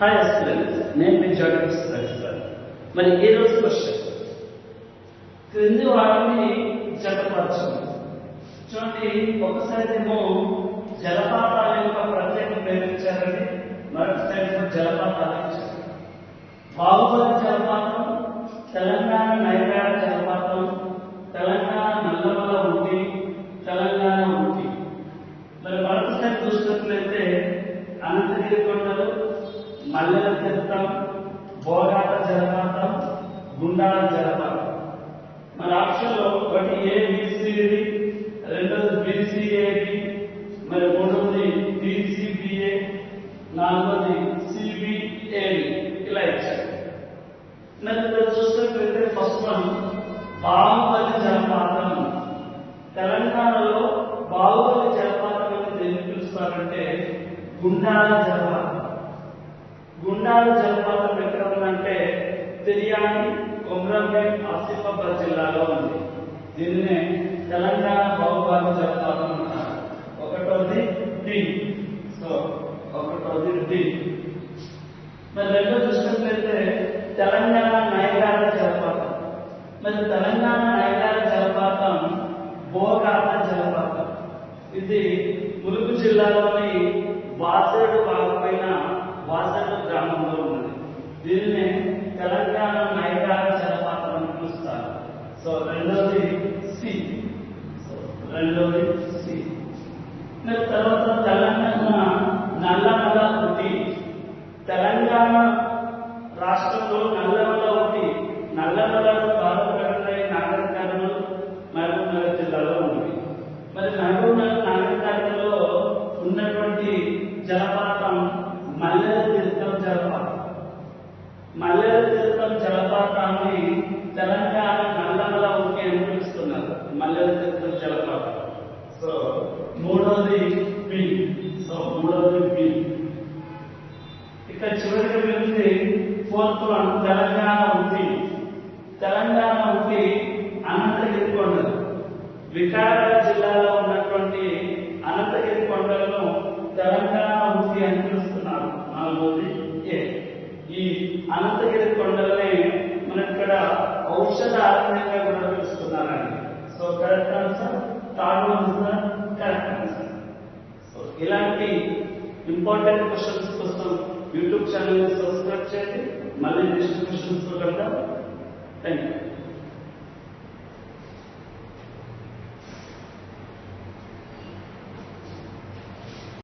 Hi students నేను మీ జాగ్రత్త sir. మరి ఈ రోజు క్వశ్చన్? క్రింది వాటిని జతపరచండి. చూడండి ఒకసారి ఏమో మల్లెల తీర్థం భోగాట జలపాతం గుండాల జలపాతం. మన ఆప్షన్లో ఒకటి ఏ బిసిడి e, రెండోది బిసిఏడి మరి మూడవది బిసిబిఏ నాలుగోది సిబిఏడి ఇలా ఇచ్చారు. మరి ఇక్కడ చూసినట్లయితే ఫస్ట్ వన్ బాహుబలి జలపాతం. తెలంగాణలో బాహుబలి జలపాతం అని ఎందుకు పిలుస్తారంటే గుండాల జలపాతం. గుండాల జలపాతం ఎక్కడ ఉందంటే తిరియాని కొమ్రంభీం ఆసిఫాబాద్ జిల్లాలో ఉంది. దీనినే తెలంగాణ బాహుబలి జలపాతం అంటారు. ఒకటోది డి. సో ఒకటోది డి. మరి రెండో చూసినట్లయితే తెలంగాణ నయగార జలపాతం. మరి తెలంగాణ నయగార జలపాతం బోగాత జలపాతం. ఇది ములుగు జిల్లాలోని వాసేడు వాగుపైన వాసేడు గ్రామంలో ఉన్నది దీనినే తెలంగాణ నయగార జలపాతం అని పిలుస్తారు రెండవది సి. రెండవది సి. తర్వాత తెలంగాణ నల్లమల ఒకటి. తెలంగాణ రాష్ట్రంలో నల్లమల ఒకటి. నల్లమల బాలప్రగతి నాగర్ మహబూబ్నగర్ జిల్లాలో ఉంది. మరి మహబూబ్నగర్ నగర్ ఉన్నటువంటి జలపాతం మల్లెల తీర్థం జలపాతం. జలపాతాన్ని తెలంగాణ నల్లమల ఉంటే అనిపిస్తున్నారు మల్లెల జలపాతం. సో మూడోది పి. సో మూడోది పి. ఇక చివరికి వెళ్తే ఫోర్త్ వన్ తెలంగాణ ఉంది తెలంగాణ ఉంది అనంతగిరి కొండలు. వికారాబాద్ జిల్లాలో ఉన్నటువంటి అనంతగిరి కొండలను తెలంగాణ ఉంది అని పిలుస్తున్నారు ఔషధ ఆరంభంగా కూడా పిలుస్తున్నారండి so correct answer third answer correct answer so ఇలాంటి ఇంపార్టెంట్ క్వశ్చన్స్ కోసం యూట్యూబ్ ఛానల్ని సబ్స్క్రైబ్ చేయండి. మళ్ళీ నెక్స్ట్ క్వశ్చన్స్ కలుద్దాం. Thank you